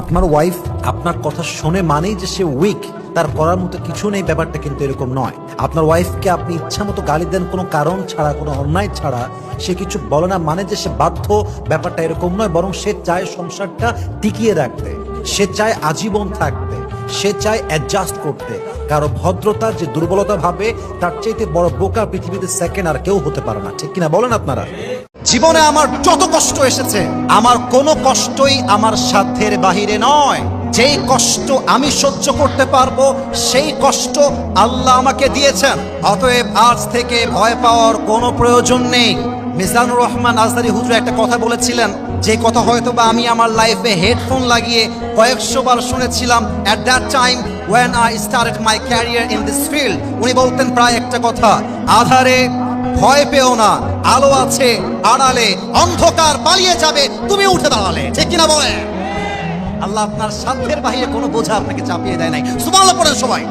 আপনার ওয়াইফ আপনার কথা শুনে মানেই যে সে উইক তার করার মতো কিছু নেই, ব্যাপারটা কিন্তু এরকম নয়। আপনার ওয়াইফকে আপনি ইচ্ছা মতো গালি দেন, কোনো কারণ ছাড়া, কোনো অন্যায় ছাড়া, সে কিছু বলে না মানে যে সে বাধ্য, ব্যাপারটা এরকম নয়, বরং সে চায় সংসারটা টিকিয়ে রাখতে, সে চায় আজীবন থাকতে, সে চায় অ্যাডজাস্ট করতে। কারও ভদ্রতার যে দুর্বলতা ভাবে, তার চাইতে বড় বোকা পৃথিবীতে সেকেন্ড আর কেউ হতে পারে না। ঠিক কিনা বলেন আপনারা? জীবনে আমার যত কষ্ট এসেছে, আমার কোনো কষ্টই আমার সাধ্যের বাহিরে নয়। যেই কষ্ট আমি সহ্য করতে পারব, সেই কষ্ট আল্লাহ আমাকে দিয়েছেন। অতএব আজ থেকে ভয় পাওয়ার কোনো প্রয়োজন নেই। মিজানুর রহমান আজদারি হুজুর একটা কথা বলেছিলেন, যে কথা হয়তো বা আমি আমার লাইফে হেডফোন লাগিয়ে কয়েকশো বার শুনেছিলাম at that time when I start my career in this field উনি বলতেন প্রায় একটা কথা, আধারে ভয় পেও না আলো আছে, আড়ালে অন্ধকার পালিয়ে যাবে, তুমি উঠে দাঁড়ালে, ঠিক কিনা বলে আল্লাহ আপনার সাধ্যের বাহিরে কোনো বোঝা আপনাকে চাপিয়ে দেয় নাই। সুমাল পড়েন সবাই।